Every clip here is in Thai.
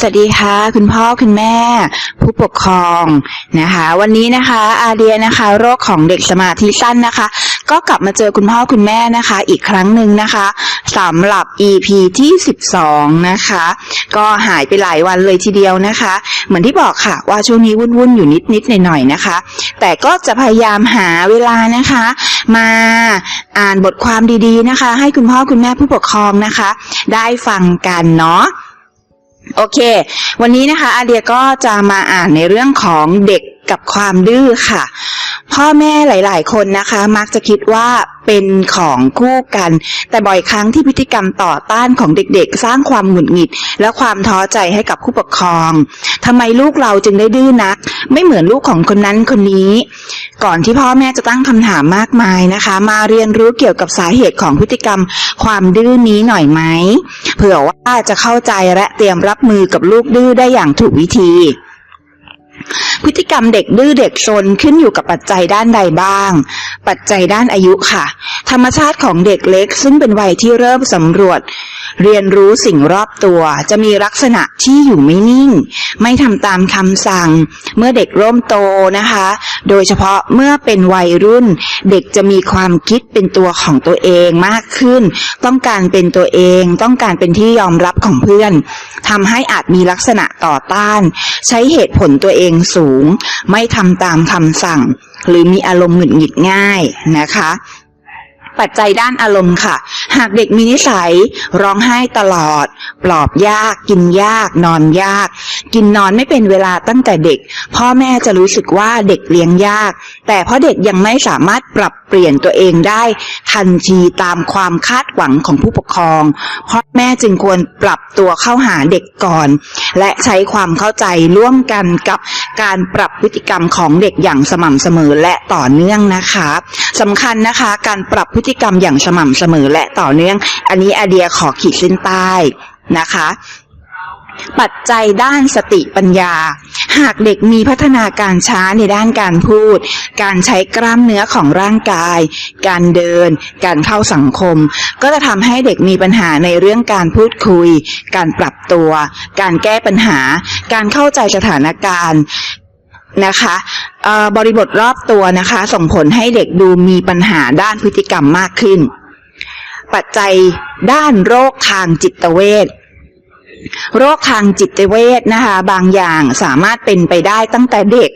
สวัสดีค่ะ คุณพ่อคุณแม่ ผู้ปกครองนะคะ วันนี้นะคะ อาเดียนะคะ โรคของเด็กสมาธิสั้นนะคะ ก็กลับมาเจอคุณพ่อคุณแม่นะคะ อีกครั้งหนึ่งนะคะสำหรับ EP ที่ 12 นะคะ ก็หายไปหลายวันเลยทีเดียวนะคะ เหมือนที่บอกค่ะว่าช่วงนี้วุ่นๆอยู่นิดๆหน่อยๆนะคะ แต่ก็จะพยายามหาเวลานะคะ มาอ่านบทความดีๆนะคะ ให้คุณพ่อคุณแม่ผู้ปกครองนะคะ ได้ฟังกันเนาะ โอเค วันนี้นะคะอาเดียก็จะมาอ่านในเรื่องของเด็ก กับความดื้อค่ะ พ่อแม่หลาย ๆ คนนะคะ มักจะคิดว่าเป็นของคู่กัน แต่บ่อยครั้งที่พฤติกรรมต่อต้านของเด็กๆ สร้างความหงุดหงิด และความท้อใจให้กับผู้ปกครองทำไมลูกเราจึงได้ดื้อนัก ไม่เหมือนลูกของคนนั้นคนนี้ ก่อนที่พ่อแม่จะตั้งคำถามมากมายนะคะ มาเรียนรู้เกี่ยวกับสาเหตุของพฤติกรรม ความดื้อนี้หน่อยไหมเผื่อว่าจะเข้าใจและเตรียมรับมือกับลูกดื้อได้อย่างถูกวิธี พฤติกรรมเด็กดื้อเด็กซนขึ้นอยู่กับปัจจัยด้านใดบ้าง ปัจจัยด้านอายุค่ะ ธรรมชาติของเด็กเล็ก ซึ่งเป็นวัยที่เริ่มสำรวจ เรียนรู้สิ่งรอบตัวจะมีลักษณะที่อยู่ไม่นิ่ง ไม่ทำตามคำสั่ง เมื่อเด็กเริ่มโตนะคะ โดยเฉพาะเมื่อเป็นวัยรุ่น เด็กจะมีความคิดเป็นตัวของตัวเองมากขึ้น ต้องการเป็นตัวเอง ต้องการเป็นที่ยอมรับของเพื่อนทำให้อาจมีลักษณะต่อต้าน ใช้เหตุผลตัวเองสูง ไม่ทำตามคำสั่ง หรือมีอารมณ์หงุดหงิดง่ายนะคะ ปัจจัยด้านอารมณ์ค่ะ หากเด็กมีนิสัยร้องไห้ตลอด ปลอบยาก กินยาก นอนยาก กินนอนไม่เป็นเวลาตั้งแต่เด็ก พ่อแม่จะรู้สึกว่าเด็กเลี้ยงยาก แต่เพราะเด็กยังไม่สามารถปรับเปลี่ยนตัวเองได้ ทันทีตามความคาดหวังของผู้ปกครอง พ่อแม่จึงควรปรับตัวเข้าหาเด็กก่อน และใช้ความเข้าใจร่วมกันกับการปรับพฤติกรรมของเด็กอย่างสม่ำเสมอและต่อเนื่องนะคะ สำคัญนะคะ การปรับพฤติกรรมอย่างสม่ำเสมอและต่อเนื่อง อันนี้ไอเดียขอขีดเส้นใต้นะคะปัจจัยด้านสติปัญญา หากเด็กมีพัฒนาการช้าในด้านการพูด การใช้กล้ามเนื้อของร่างกาย การเดิน การเข้าสังคม ก็จะทำให้เด็กมีปัญหาในเรื่องการพูดคุย การปรับตัว การแก้ปัญหา การเข้าใจสถานการณ์ นะคะบริบทรอบตัวนะคะ ส่งผลให้เด็กดูมีปัญหาด้านพฤติกรรมมากขึ้น ปัจจัยด้านโรคทางจิตเวช โรคทางจิตเวชนะคะ บางอย่างสามารถเป็นไปได้ตั้งแต่เด็ก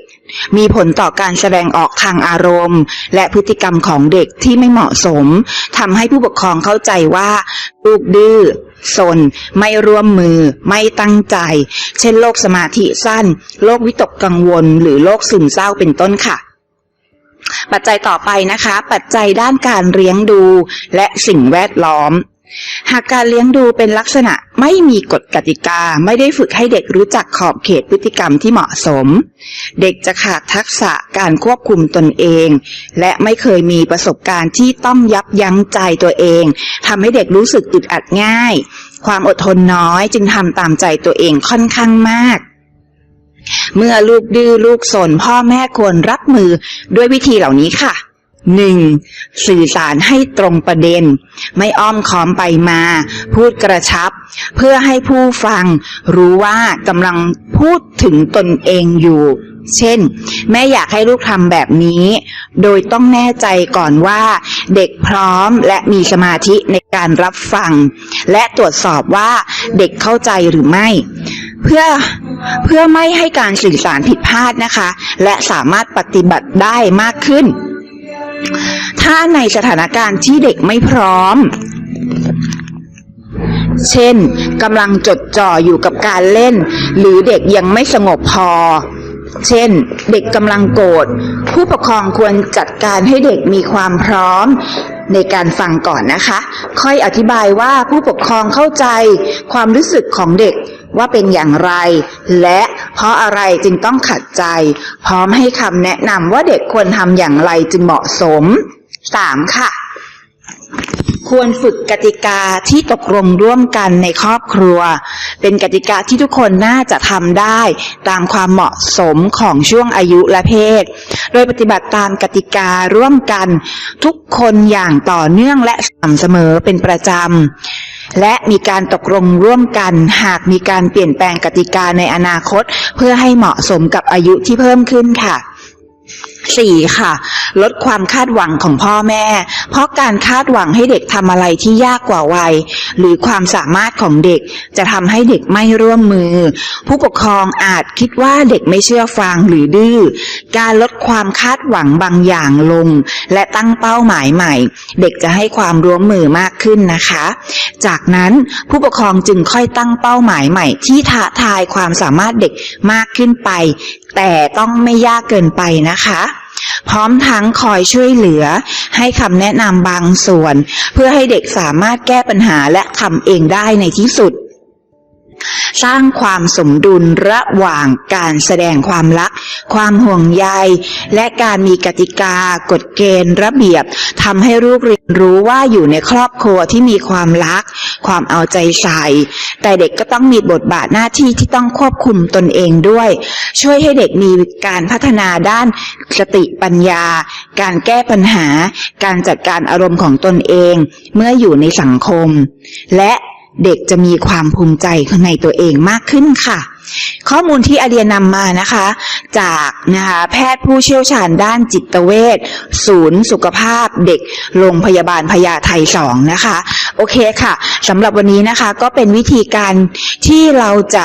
มีผลต่อการแสดงออกทางอารมณ์ และพฤติกรรมของเด็กที่ไม่เหมาะสมทำให้ผู้ปกครองเข้าใจว่าลูกดื้อสนไม่ร่วมมือ ไม่ตั้งใจ เช่นโรคสมาธิสั้นโรควิตกกังวล หรือโรคซึมเศร้าเป็นต้นค่ะปัจจัยต่อไปนะคะ ปัจจัยด้านการเลี้ยงดูและสิ่งแวดล้อม หากการเลี้ยงดูเป็นลักษณะไม่มีกฎกติกาไม่ได้ฝึกให้เด็กรู้จักขอบเขตพฤติกรรมที่เหมาะสม เด็กจะขาดทักษะการควบคุมตนเอง และไม่เคยมีประสบการณ์ที่ต้องยับยั้งใจตัวเองทำให้เด็กรู้สึกอึดอัดง่าย ความอดทนน้อยจึงทำตามใจตัวเองค่อนข้างมากเมื่อลูกดื้อลูกสนพ่อแม่ควรรับมือด้วยวิธีเหล่านี้ค่ะ หนึ่งสื่อสารให้ตรงประเด็น ไม่อ้อมค้อมไปมา พูดกระชับ เพื่อให้ผู้ฟังรู้ว่ากำลังพูดถึงตนเองอยู่ เช่น แม่อยากให้ลูกทำแบบนี้ โดยต้องแน่ใจก่อนว่า เด็กพร้อมและมีสมาธิในการรับฟัง และตรวจสอบว่าเด็กเข้าใจหรือไม่ เพื่อเพื่อไม่ให้การสื่อสารผิดพลาดนะคะ และสามารถปฏิบัติได้มากขึ้น ถ้าในสถานการณ์ที่เด็กไม่พร้อม เช่นกำลังจดจ่ออยู่กับการเล่น หรือเด็กยังไม่สงบพอ เช่น เด็กกำลังโกรธผู้ปกครองควรจัดการให้เด็กมีความพร้อม ในการฟังก่อนนะคะ ค่อยอธิบายว่าผู้ปกครองเข้าใจความรู้สึกของเด็กว่าเป็นอย่างไร และเพราะอะไรจึงต้องขัดใจ พร้อมให้คำแนะนำว่าเด็กควรทำอย่างไรจึงเหมาะสม 3. ค่ะ ควรฝึกกติกาที่ตกลงร่วมกันในครอบครัว เป็นกติกาที่ทุกคนน่าจะทำได้ตามความเหมาะสมของช่วงอายุและเพศ โดยปฏิบัติตามกติการ่วมกัน ทุกคนอย่างต่อเนื่องและสม่ำเสมอเป็นประจำ และมีการตกลงร่วมกันหากมีการเปลี่ยนแปลงกติกาในอนาคต เพื่อให้เหมาะสมกับอายุที่เพิ่มขึ้นค่ะ สี่ค่ะ ลดความคาดหวังของพ่อแม่ เพราะการคาดหวังให้เด็กทำอะไรที่ยากกว่าวัย หรือความสามารถของเด็กจะทำให้เด็กไม่ร่วมมือ ผู้ปกครองอาจคิดว่าเด็กไม่เชื่อฟังหรือดื้อ การลดความคาดหวังบางอย่างลง และตั้งเป้าหมายใหม่ เด็กจะให้ความร่วมมือมากขึ้นนะคะ จากนั้นผู้ปกครองจึงค่อยตั้งเป้าหมายใหม่ที่ท้าทายความสามารถเด็กมากขึ้นไปแต่ต้องไม่ยากเกินไปนะคะ พร้อมทั้งคอยช่วยเหลือให้คำแนะนำบางส่วน เพื่อให้เด็กสามารถแก้ปัญหาและทำเองได้ในที่สุดสร้างความสมดุลระหว่างการแสดงความรัก ความห่วงใย และการมีกติกา กฎเกณฑ์ ระเบียบทำให้ลูกเรียนรู้ว่าอยู่ในครอบครัวที่มีความรัก ความเอาใจใส่ แต่เด็กก็ต้องมีบทบาทหน้าที่ที่ต้องควบคุมตนเองด้วย ช่วยให้เด็กมีการพัฒนาด้านสติปัญญา การแก้ปัญหา การจัดการอารมณ์ของตนเอง เมื่ออยู่ในสังคม และเด็กจะมีความภูมิใจในตัวเองมากขึ้นค่ะ ข้อมูลที่อาเดียนำมานะคะ จากนะคะแพทย์ผู้เชี่ยวชาญด้านจิตเวชศูนย์สุขภาพเด็กโรงพยาบาลพญาไทสองนะคะ โอเคค่ะสำหรับวันนี้นะคะก็เป็นวิธีการที่เราจะ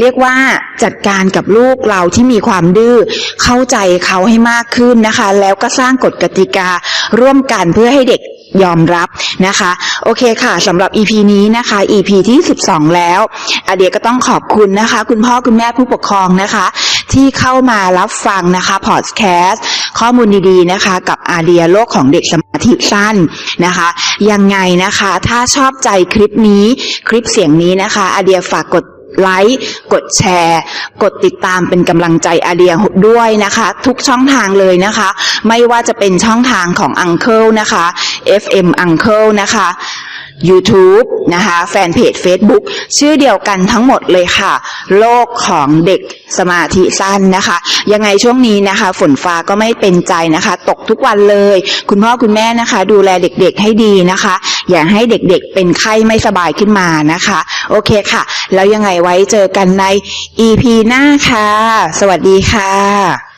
เรียกว่าจัดการกับลูกเราที่มีความดื้อเข้าใจเขาให้มากขึ้นนะคะ แล้วก็สร้างกฎกติการ่วมกันเพื่อให้เด็กยอมรับนะคะ โอเคค่ะสำหรับ EP นี้นะคะ EP ที่ 12 แล้วอาเดียก็ต้องขอบคุณนะคะคุณพ่อคุณแม่ผู้ปกครองนะคะ ที่เข้ามารับฟังนะคะพอดแคสต์ข้อมูลดีๆนะคะ กับอาเดียโลกของเด็กสมาธิสั้นนะคะ ยังไงนะคะ ถ้าชอบใจคลิปนี้คลิปเสียงนี้นะคะ อาเดียฝากกดไลค์กดแชร์ กดติดตามเป็นกำลังใจอาเดียด้วยนะคะ ทุกช่องทางเลยนะคะ ไม่ว่าจะเป็นช่องทางของ Uncle นะคะ FM Uncle นะคะ YouTube นะคะแฟนเพจ Facebook ชื่อเดียวกันทั้งหมดเลยค่ะ โลกของเด็กสมาธิสั้นนะคะ ยังไงช่วงนี้นะคะ ฝนฟ้าก็ไม่เป็นใจนะคะ ตกทุกวันเลย คุณพ่อคุณแม่นะคะ ดูแลเด็กๆให้ดีนะคะ อย่าให้เด็กๆเป็นไข้ไม่สบายขึ้นมานะคะ โอเคค่ะ แล้วยังไงไว้เจอกันใน EP หน้าค่ะ สวัสดีค่ะ